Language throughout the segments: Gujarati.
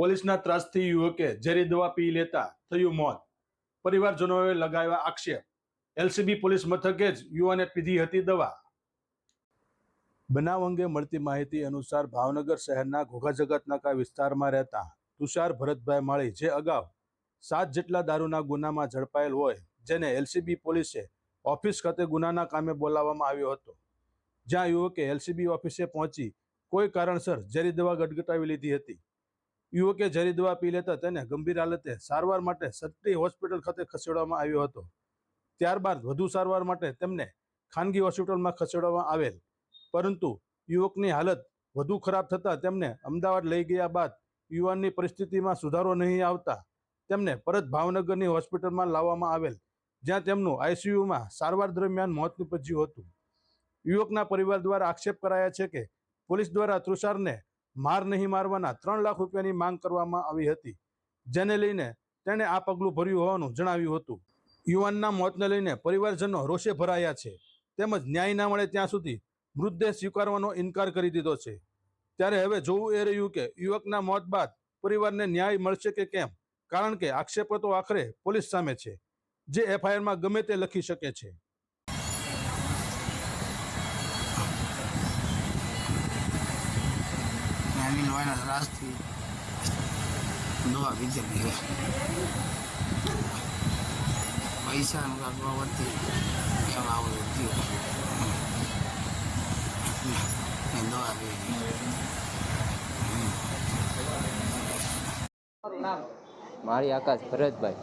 પોલીસના ત્રાસથી યુવકે ઝેરી દવા પી લેતા થયું મોત. પરિવારજનોએ લગાવ્યા આક્ષેપ. એલસીબી પોલીસ મથકે જ યુવાને પીધી હતી દવા. બનાવ અંગે મળતી માહિતી અનુસાર ભાવનગર શહેરના ઘોઘા જગતનાકા વિસ્તારમાં રહેતા તુષાર ભરતભાઈ માળી જે અગાઉ સાત જેટલા દારૂના ગુનામાં ઝડપાયેલ હોય, જેને એલસીબી પોલીસે ઓફિસ ખાતે ગુનાના કામે બોલાવવામાં આવ્યો હતો. જ્યાં યુવકે એલસીબી ઓફિસે પહોંચી કોઈ કારણસર ઝેરી દવા ગટગટાવી લીધી હતી. યુવકે ઝેરી દવા પી લેતા તેને ગંભીર હાલતે સારવાર માટે સત્રી હોસ્પિટલ ખાતે ખસેડવામાં આવ્યો હતો. ત્યારબાદ વધુ સારવાર માટે તેમને ખાનગી હોસ્પિટલમાં ખસેડવામાં આવેલ. પરંતુ યુવકની હાલત વધુ ખરાબ થતાં તેમને અમદાવાદ લઈ ગયા બાદ યુવાનની પરિસ્થિતિમાં સુધારો નહીં આવતા તેમને પરત ભાવનગરની હોસ્પિટલમાં લાવવામાં આવેલ, જ્યાં તેમનું આઈસીયુમાં સારવાર દરમિયાન મોત નીપજ્યું હતું. યુવકના પરિવાર દ્વારા આક્ષેપ કરાયા છે કે પોલીસ દ્વારા તુષારને માર નહીં મારવાના ત્રણ લાખ રૂપિયાની માંગ કરવામાં આવી હતી, જેને લઈને તેણે આ પગલું ભર્યું હોવાનું જણાવ્યું હતું. યુવાનના મોતને લઈને પરિવારજનો રોષે ભરાયા છે, તેમજ ન્યાય ના મળે ત્યાં સુધી મૃતદેહ સ્વીકારવાનો ઇનકાર કરી દીધો છે. ત્યારે હવે જોવું એ રહ્યું કે યુવકના મોત બાદ પરિવારને ન્યાય મળશે કે કેમ, કારણ કે આક્ષેપો તો આખરે પોલીસ સામે છે, જે એફઆઈઆરમાં ગમે તે લખી શકે છે. લોહીના ત્રાસથી દવા પીધેલી છે. પૈસા કાંકવા વતી એવા આવું થયું દવા નામ મારી આકાશ ભરતભાઈ?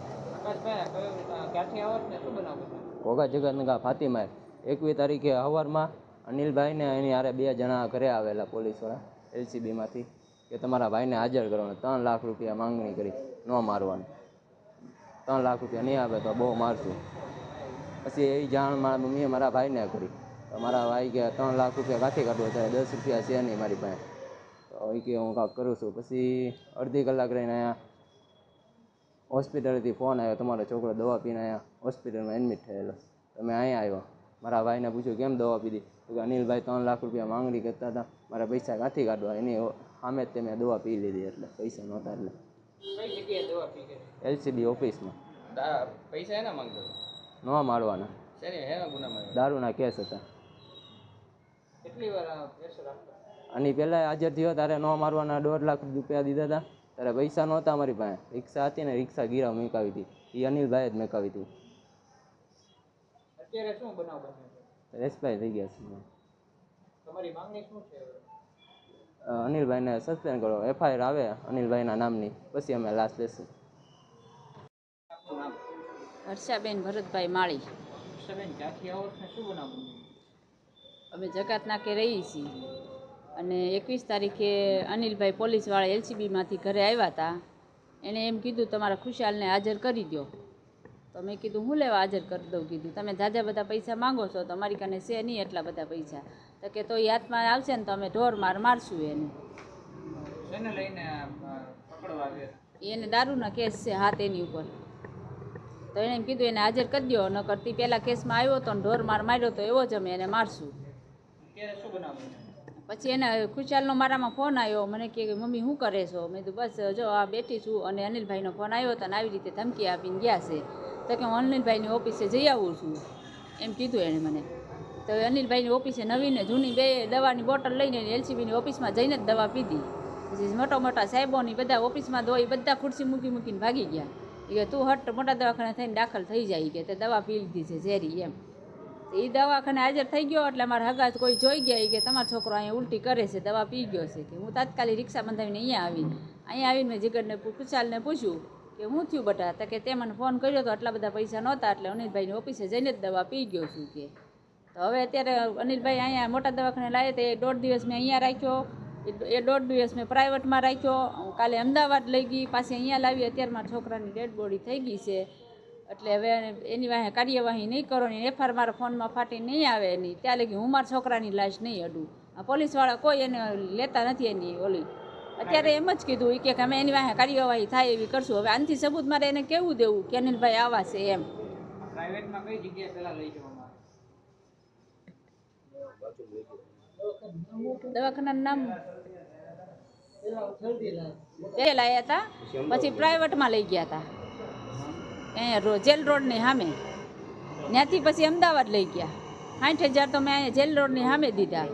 ઘોઘા જગતનગા ફાતિમાએ એકવીસ તારીખે સવારમાં અનિલભાઈને એની હારે બે જણા ઘરે આવેલા પોલીસવાળા, એલસીબીમાંથી. કે તમારા ભાઈને હાજર કરવાનો. ત્રણ લાખ રૂપિયા માંગણી કરી. ન મારવાની. ત્રણ લાખ રૂપિયા નહીં આવે તો બહુ મારશું. પછી એ જાણ મારા મમ્મીએ મારા ભાઈને કરી. તો મારા ભાઈ કે ત્રણ લાખ રૂપિયા કાઢી કાઢવો? ત્યારે દસ રૂપિયા છે નહીં મારી પાસે. તો એ કે હું કાંક કરું છું. પછી અડધી કલાક રહીને અહીંયા હોસ્પિટલથી ફોન આવ્યો. તમારો છોકરો દવા પીને અહીંયા હોસ્પિટલમાં એડમિટ થયેલો. તમે અહીંયા આવ્યો. મારા ભાઈને પૂછ્યું કેમ દવા પીધી? તો કે અનિલભાઈ ત્રણ લાખ રૂપિયા માંગણી કરતા હતા. મારા પૈસા ક્યાંથી કાઢવા? એની સામે જ તે મેં દવા પી લીધી એટલે પૈસા નહોતા એટલે. એલસીબી ઓફિસમાં. પૈસા એના માંગતો ન મારવાના. દારૂના કેસ હતા. અને પહેલાં હાજર થયો ત્યારે ન મારવાના દોઢ લાખ રૂપિયા દીધા હતા. ત્યારે પૈસા નહોતા મારી પાસે. રિક્ષા હતી ને રિક્ષા ગીરા મૂકાવી હતી. એ અનિલભાઈએ જ મેકાવી હતી. અત્યારે શું બનાવ બન્યો છે? રેસપાઈ થઈ ગયા છે. તમારી માંગણી શું છે અનિલભાઈને સસ્પેન્ડ કરો. એફઆઈઆર આવે અનિલભાઈના નામની. પછી અમે લાશ. લેશું હર્ષાબેન ભરતભાઈ માળી. હર્ષાબેન ક્યાંથી આવો છો? શું બનાવ અમે જકાત નાકે રહીએ છીએ. અને એકવીસ તારીખે અનિલભાઈ પોલીસવાળા એલસીબીમાંથી ઘરે આવ્યા હતા. એણે એમ કીધું તમારા ખુશાલને હાજર કરી દો તો મેં કીધું હું લેવા હાજર કરી દઉં કીધું. તમે જાજા બધા પૈસા માંગો છો તો અમારી કને છે નહીં એટલા બધા પૈસા. તો કે તો હાથમાં આવશે ને તો અમે ઢોર માર મારશું એને. એને દારૂના કેસ છે હાથ એની ઉપર. તો એણે એમ કીધું એને હાજર કરી દો ન કરતી પહેલાં કેસમાં આવ્યો તો ને ઢોર માર માર્યો તો એવો જ અમે એને મારશું. પછી એને ખુશાલનો મારામાં ફોન આવ્યો. મને કે મમ્મી શું કરે છો? મેં કીધું બસ જો આ બેઠી છું. અને અનિલભાઈનો ફોન આવ્યો હતો અને આવી રીતે ધમકી આપીને ગયા છે. તો કે હું અનિલભાઈની ઓફિસે જઈ આવું છું. એમ કીધું એણે મને. તો અનિલભાઈની ઓફિસે નવીને જૂની બે દવાની બોટલ લઈને એલસીબીની ઓફિસમાં જઈને જ દવા પીધી. પછી મોટા મોટા સાહેબોની બધા ઓફિસમાં દોઈ બધા ખુરશી મૂકી મૂકીને ભાગી ગયા. કે તું હટ, મોટા દવાખાને થઈને દાખલ થઈ જાય કે તે દવા પી લીધી છે ઝેરી એમ. એ દવાખાને હાજર થઈ ગયો એટલે મારા હગા કોઈ જોઈ ગયા કે તમારો છોકરો અહીંયા ઉલટી કરે છે, દવા પી ગયો છે. કે હું તાત્કાલિક રિક્ષા બંધાવીને અહીંયા આવી અહીંયા આવીને મેં જીગરને પૂછાલને પૂછ્યું કે હું થયું બટા? તો કે તે મને ફોન કર્યો તો આટલા બધા પૈસા નહોતા, એટલે અનિલભાઈની ઓફિસે જઈને જ દવા પી ગયો છું કે. તો હવે અત્યારે અનિલભાઈ અહીંયા મોટા દવાખાને લાવે તો એ દોઢ દિવસ મેં અહીંયા રાખ્યો, એ- દોઢ દિવસ મેં પ્રાઇવેટમાં રાખ્યો. કાલે અમદાવાદ લઈ ગઈ, પાછી અહીંયા લાવી, અત્યારે મારા છોકરાની ડેડ બોડી થઈ ગઈ છે. એટલે હવે એની વાહે કાર્યવાહી નહીં કરો ને એફઆર મારા ફોનમાં ફાટી નહીં આવે એની. ત્યાં લગી હું મારા છોકરાની લાશ નહીં અડું. પોલીસવાળા કોઈ એને લેતા નથી એની ઓલી. અત્યારે એમ જ કીધું કે અમે એની વાહે કાર્યવાહી થાય એવી કરશું. હવે આનાથી સબૂત મારે એને કેવું દેવું કે અનિલભાઈ આવા છે એમ. પ્રાઇવેટમાં કઈ જગ્યાએ પહેલા લઈ જવામાં દવાખાનાનું નામ બે લાયા હતા. પછી પ્રાઇવેટમાં લઈ ગયા હતા. અહીંયા જેલ રોડની સામે. ત્યાંથી પછી અમદાવાદ લઈ ગયા. સાઠ હજાર તો મેં અહીંયા જેલ રોડની સામે દીધા.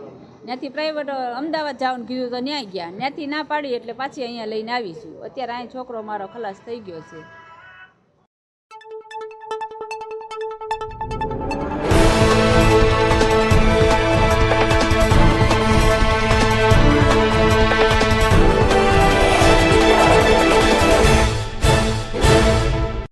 ત્યાંથી પ્રાઇવેટ અમદાવાદ જવાનું કીધું તો ન્યાય ગયા. ત્યાંથી ના પાડી એટલે પાછી અહીંયા લઈને આવીશું. અત્યારે અહીં છોકરો મારો ખલાસ થઈ ગયો છે.